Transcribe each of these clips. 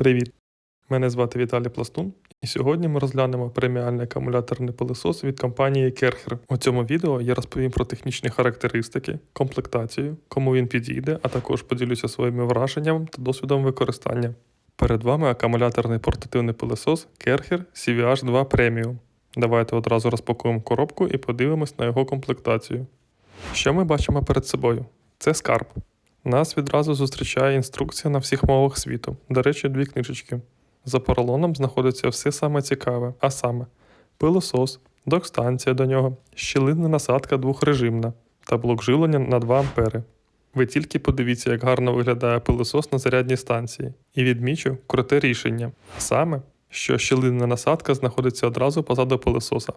Привіт! Мене звати Віталій Пластун, і сьогодні ми розглянемо преміальний акумуляторний пилосос від компанії Kercher. У цьому відео я розповім про технічні характеристики, комплектацію, кому він підійде, а також поділюся своїми враженнями та досвідом використання. Перед вами акумуляторний портативний пилосос Kercher CVH 2 Premium. Давайте одразу розпакуємо коробку і подивимось на його комплектацію. Що ми бачимо перед собою? Це скарб. Нас відразу зустрічає інструкція на всіх мовах світу. До речі, дві книжечки. За поролоном знаходиться все саме цікаве, а саме пилосос, док-станція до нього, щілинна насадка двохрежимна та блок живлення на 2 ампери. Ви тільки подивіться, як гарно виглядає пилосос на зарядній станції, і відмічу круте рішення. Саме, що щілинна насадка знаходиться одразу позаду пилососа.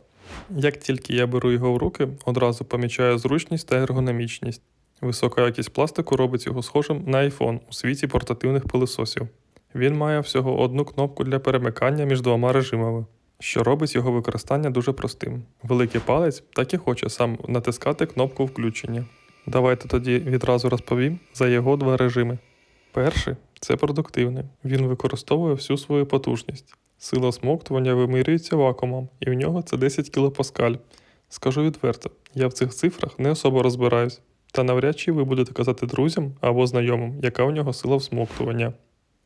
Як тільки я беру його в руки, одразу помічаю зручність та ергономічність. Висока якість пластику робить його схожим на iPhone у світі портативних пилососів. Він має всього одну кнопку для перемикання між двома режимами, що робить його використання дуже простим. Великий палець так і хоче сам натискати кнопку включення. Давайте тоді відразу розповім за його два режими. Перший це продуктивний. Він використовує всю свою потужність. Сила смоктування вимірюється вакуумом, і в нього це 10 кПа. Скажу відверто, я в цих цифрах не особо розбираюсь. Та навряд чи ви будете казати друзям або знайомим, яка у нього сила всмоктування.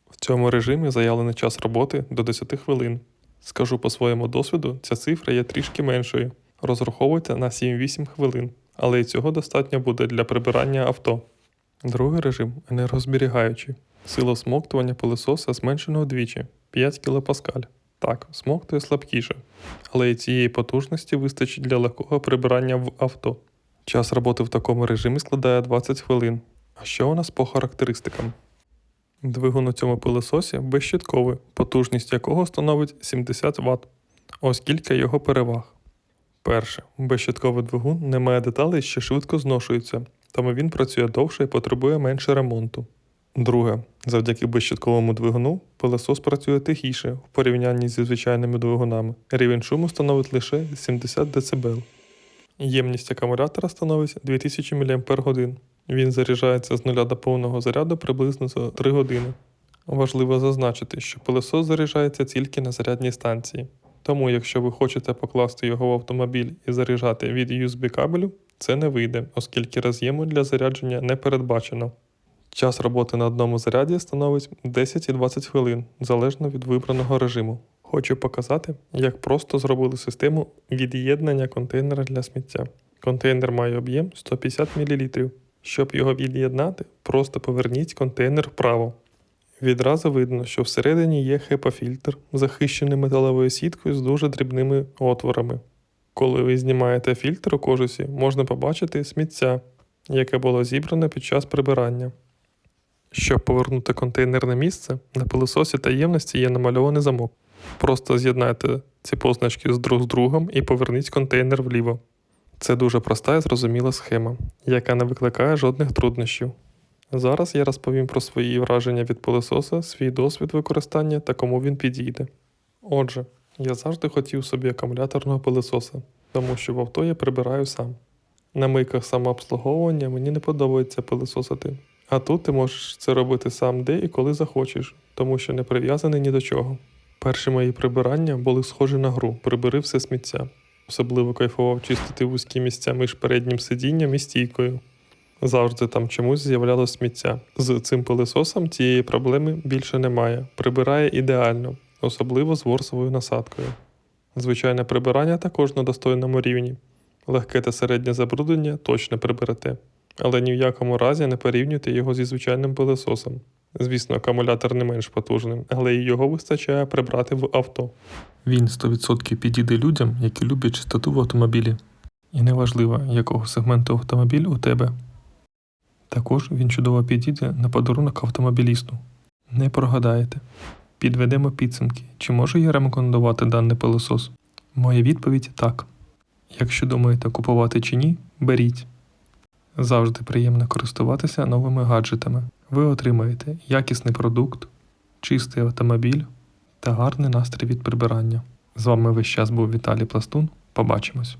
В цьому режимі заявлений час роботи до 10 хвилин. Скажу по своєму досвіду, ця цифра є трішки меншою. Розраховуйте на 7-8 хвилин, але і цього достатньо буде для прибирання авто. Другий режим енергозберігаючий. Сила всмоктування пилососа зменшена вдвічі 5 кПа. Так, смоктує слабкіше, але і цієї потужності вистачить для легкого прибирання в авто. Час роботи в такому режимі складає 20 хвилин. А що у нас по характеристикам? Двигун у цьому пилососі безщитковий, потужність якого становить 70 Вт. Ось кілька його переваг. Перше, безщитковий двигун не має деталей, що швидко зношуються, тому він працює довше і потребує менше ремонту. Друге, завдяки безщитковому двигуну пилосос працює тихіше в порівнянні зі звичайними двигунами. Рівень шуму становить лише 70 дБ. Ємність акумулятора становить 2000 мАч. Він заряджається з нуля до повного заряду приблизно за 3 години. Важливо зазначити, що пилосос заряджається тільки на зарядній станції. Тому, якщо ви хочете покласти його в автомобіль і заряджати від USB кабелю, це не вийде, оскільки роз'єму для зарядження не передбачено. Час роботи на одному заряді становить 10 і 20 хвилин, залежно від вибраного режиму. Хочу показати, як просто зробили систему від'єднання контейнера для сміття. Контейнер має об'єм 150 мл. Щоб його від'єднати, просто поверніть контейнер вправо. Відразу видно, що всередині є HEPA-фільтр, захищений металевою сіткою з дуже дрібними отворами. Коли ви знімаєте фільтр у кожусі, можна побачити сміття, яке було зібране під час прибирання. Щоб повернути контейнер на місце, на пилососі таємності є намальований замок. Просто з'єднайте ці позначки з друг з другом і поверніть контейнер вліво. Це дуже проста і зрозуміла схема, яка не викликає жодних труднощів. Зараз я розповім про свої враження від пилососа, свій досвід використання та кому він підійде. Отже, я завжди хотів собі акумуляторного пилососа, тому що в авто я прибираю сам. На мийках самообслуговування мені не подобається пилососити, а тут ти можеш це робити сам де і коли захочеш, тому що не прив'язаний ні до чого. Перші мої прибирання були схожі на гру прибери все сміття. Особливо кайфував чистити вузькі місця між переднім сидінням і стійкою. Завжди там чомусь з'являлось сміття. З цим пилососом цієї проблеми більше немає. Прибирає ідеально, особливо з ворсовою насадкою. Звичайне прибирання також на достойному рівні. Легке та середнє забруднення точно приберете, але ні в якому разі не порівнюйте його зі звичайним пилососом. Звісно, акумулятор не менш потужним, але і його вистачає прибрати в авто. Він 100% підійде людям, які люблять чистоту в автомобілі. І неважливо, якого сегменту автомобіль у тебе. Також він чудово підійде на подарунок автомобілісту. Не прогадаєте. Підведемо підсумки, чи можу я рекомендувати даний пилосос? Моя відповідь так. Якщо думаєте купувати чи ні, беріть. Завжди приємно користуватися новими гаджетами. Ви отримаєте якісний продукт, чистий автомобіль та гарний настрій від прибирання. З вами весь час був Віталій Пластун. Побачимось!